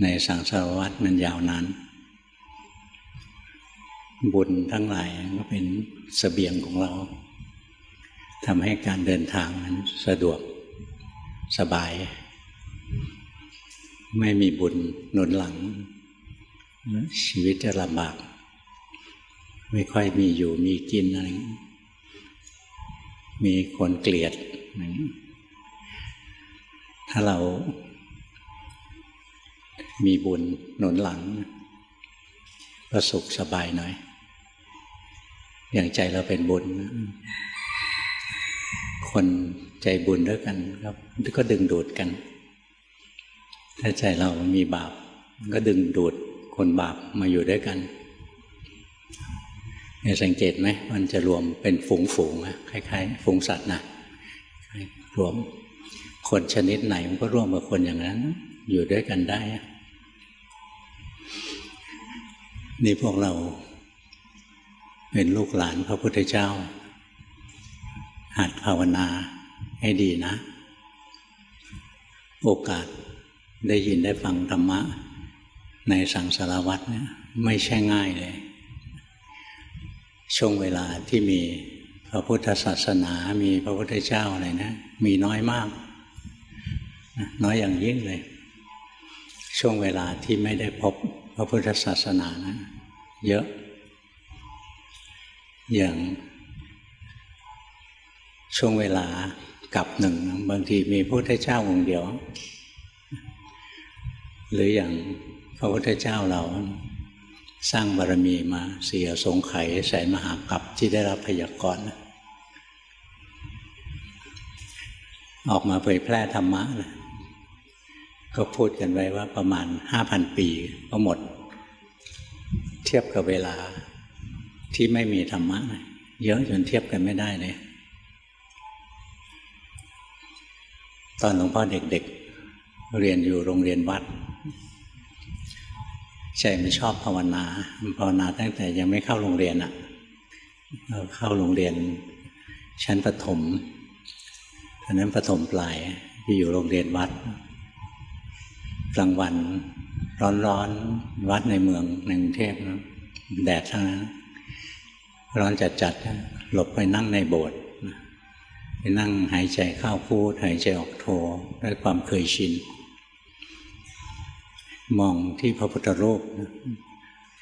ในสังสารวัฏมันยาวนานบุญทั้งหลายก็เป็นเสบียงของเราทำให้การเดินทางนั้นสะดวกสบาย ไม่มีบุญหนุนหลัง ชีวิตจะลำบาก ไม่ค่อยมีอยู่มีกินอะไรมีคนเกลียดอย่างนี้ถ้าเรา มีบุญหนุนหลัง ก็สุขสบายหน่อย อย่างใจเราเป็นบุญ คนใจบุญด้วยกันครับก็ดึงดูดกัน ถ้าใจเรามีบาป ก็ดึงดูดคนบาปมาอยู่ด้วยกันเนี่ยสังเกตไหมมันจะรวมเป็นฝูงฝูงๆอะคล้ายๆฝูงสัตว์นะรวมคนชนิดไหนมันก็ร่วมกับคนอย่างนั้น อยู่ด้วยกันได้ นี่พวกเรา เป็นลูกหลานพระพุทธเจ้า หัดภาวนาให้ดีนะ โอกาสได้ยินได้ฟังธรรมะ ในสังสารวัตรเนี่ยไม่ใช่ง่ายเลย ช่วงเวลาที่มีพระพุทธศาสนามีพระพุทธเจ้าอะไรนะมีน้อยมาก น้อยอย่างยิ่งเลย ช่วงเวลาที่ไม่ได้พบ พระพุทธศาสนานะ เยอะ อย่างช่วงเวลากับหนึ่ง บางทีมีพระพุทธเจ้าองค์เดียว หรืออย่างพระพุทธเจ้าเราสร้างบารมีมาเสียสงไขยแสนมหากัปที่ได้รับพยากรณ์ออกมาเผยแพร่ธรรมะนะ ก็พูดกันไว้ว่าประมาณห้าพันปีก็หมด เทียบกับเวลาที่ไม่มีธรรมะเยอะจนเทียบกันไม่ได้เลยตอนหลวงพ่อเด็กๆเรียนอยู่โรงเรียนวัดใจมันชอบภาวนาภาวนาตั้งแต่ยังไม่เข้าโรงเรียนอะ่ะเราเข้าโรงเรียนชั้นประถมตอนนั้นประถมปลายที่อยู่โรงเรียนวัด กลางวัน ร้อนๆวัดในเมืองในกรุงเทพนะแดดทั้งนั้นร้อนจัดๆหลบไปนั่งในโบสถ์ไปนั่งหายใจเข้าพูดหายใจออกโทด้วยความเคยชิน มองที่พระพุทธรูป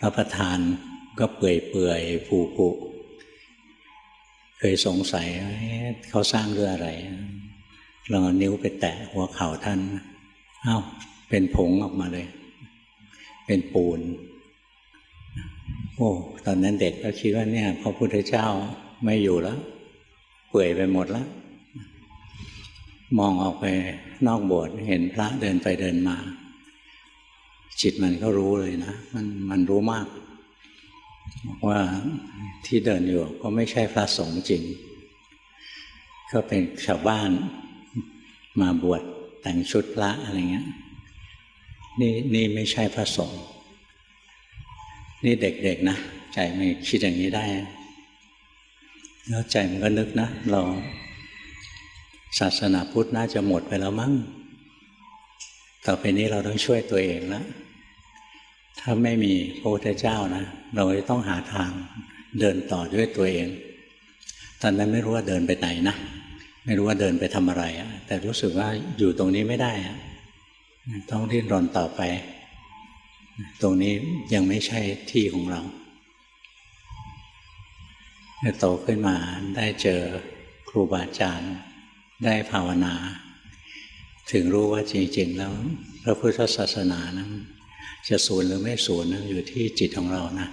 พระประธานก็เปื่อยเปื่อยผุผุเคยสงสัยเขาสร้างเรื่ออะไรลองนิ้วไปแตะหัวเข่าท่านอ้าว เป็นผงออกมาเลย เป็นปูน โอ้ ตอนนั้นเด็กก็คิดว่าเนี่ยพระพุทธเจ้าไม่อยู่แล้ว เปื่อยไปหมดแล้ว มองออกไปนอกโบสถ์เห็นพระเดินไปเดินมา จิตมันก็รู้เลยนะ มันมันรู้มากบอกว่าที่เดินอยู่ก็ไม่ใช่พระสงฆ์จริง ก็เป็นชาวบ้านมาบวชแต่งชุดพระอะไรเงี้ย นี่นี่ไม่ใช่พระสงฆ์นี่เด็กๆนะ ใจไม่คิดอย่างนี้ได้ แล้วใจมันก็นึกนะ เราศาสนาพุทธน่าจะหมดไปแล้วมั้ง ต่อไปนี้เราต้องช่วยตัวเองแล้วถ้าไม่มีพระพุทธเจ้านะ เราจะต้องหาทางเดินต่อด้วยตัวเอง ตอนนั้นไม่รู้ว่าเดินไปไหนนะ ไม่รู้ว่าเดินไปทำอะไร แต่รู้สึกว่าอยู่ตรงนี้ไม่ได้ ต้องดิ้นรนต่อไป ตรงนี้ยังไม่ใช่ที่ของเราโตขึ้นมาได้เจอครูบาอาจารย์ ได้ภาวนา ถึงรู้ว่าจริง ๆ แล้ว พระพุทธศาสนานั้นจะสูญหรือไม่สูญนั้นอยู่ที่จิตของเรานะ